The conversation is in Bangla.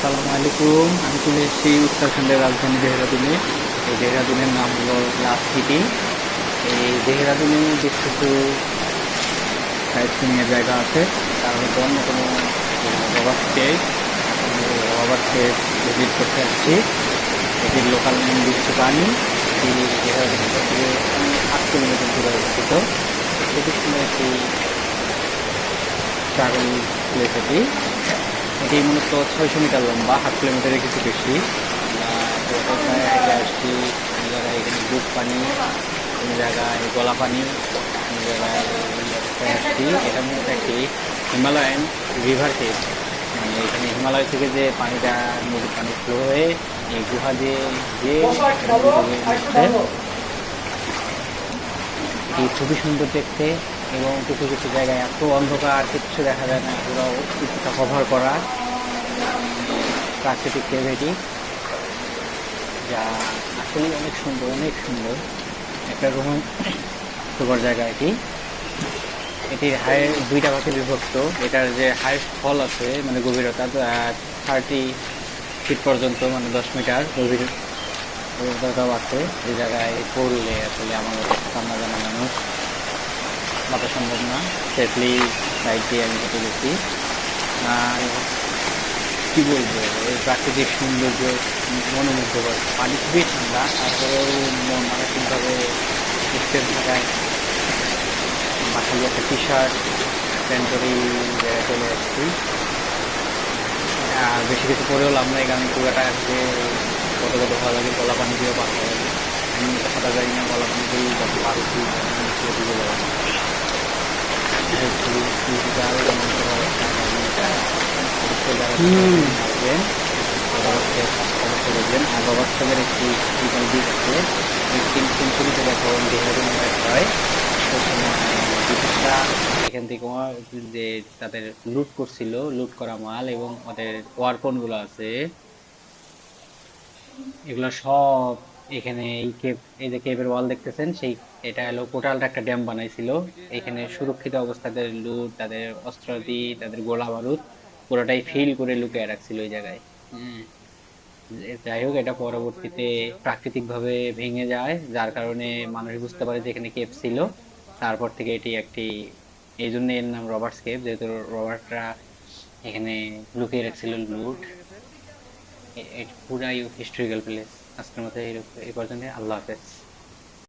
আসসালামু আলাইকুম। আমি চলে এসেছি উত্তরাখণ্ডের রাজধানী দেহরাদুনে। এই দেহরাদুনের নাম হলো লাভ সিটি। এই দেহরাদুনে বেশ কিছু সাইট সিনের জায়গা আছে। তার মধ্যে অন্যতম rubber stage rubber stage visit করতে আসছি। এটির লোকাল নেম দিচ্ছে পানি এটি দেহরাদুন থেকে আট কিলোমিটার দূরে অবস্থিত। সুন্দর একটি ট্রাভেল প্লেস এটি এটি মূলত ছয়শো মিটার লম্বা হাফ কিলোমিটারের কিছু বেশি। আসছি কোনো জায়গায় এখানে বুক পানি, কোনো জায়গায় গলা পানি, কোনো জায়গায় আসছি এটা মূলত একটি হিমালয়ান রিভার কেস মানে এখানে হিমালয় থেকে যে পানিটা, নদীর পানি ফ্লো হয়ে এই গুহা দিয়ে যে এটি খুবই সুন্দর দেখতে এবং কিছু কিছু জায়গায় এত অন্ধকার, কিচ্ছু দেখা যায় না, পুরো কিছুটা কভার করা। প্রাকৃতিক কেভ এটি যা আসলে অনেক সুন্দর অনেক সুন্দর। একটা রোমান সুপার জায়গা এটি। এটির হাই, দুইটা ভাগে বিভক্ত। এটার যে হাইস্ট ফল আছে মানে গভীরতা থার্টি ফিট পর্যন্ত মানে দশ মিটার গভীর গভীরতাও আছে। এই জায়গায় পড়লে আসলে আমার সামনা জানা মানুষ বাতা সম্ভব না। সেফলি সাইড দিয়ে আমি হেঁটে গেছি। আর কী বলব এই প্রাকৃতিক সৌন্দর্য মনোমুগ্ধকর। পানি খুবই ঠান্ডা, তারপরেও মন মানসিকভাবে স্টেপ থাকায়। বাসায় একটা টি শার্ট প্যান্ট করে জায়গায় চলে আসছি। আর বেশি কিছু পরেও লাভ নাই, কারণ পুরাটা আজকে কত কত ভালো লাগে গলা পানি দিয়েও পার হয়ে লাগে আমি সাঁতার জানি না গলা পানি দিয়েই যত পার হচ্ছি দিকে যারা আসবেন অবশ্যই দেখবেন আর বাবাসাহেবের একটি ফিজিক্যাল দিক আছে এই তিন সেঞ্চুরিতে যখন দেহরাদুন হয় ব্রিটিশরা এখান থেকে যে তাদের লুট করছিল লুট করা মাল এবং ওদের ওয়ারপনগুলো আছে এগুলো সব এখানে এই কেপ এই যে কেপের ওয়াল দেখতেছেন সেই এটা হলো কোটালটা একটা ড্যাম বানাইছিল এখানে সুরক্ষিত অবস্থায় তাদের লুট তাদের অস্ত্রাদি তাদের গোলা বারুদ পুরোটাই ফিল করে লুকিয়ে রাখছিল ওই জায়গায়। যাই হোক এটা পরবর্তীতে প্রাকৃতিকভাবে ভেঙে যায় যার কারণে মানুষ বুঝতে পারে যে এখানে কেপ ছিল। তারপর থেকে এটি একটি এই জন্য এর নাম রবার্টস কেপ যেহেতু রবার্টরা এখানে লুকিয়ে রাখছিল লুট পুরাই হিস্টোরিক্যাল প্লেস আজকের মতো এই পর্যন্ত আল্লাহ হাফেজ।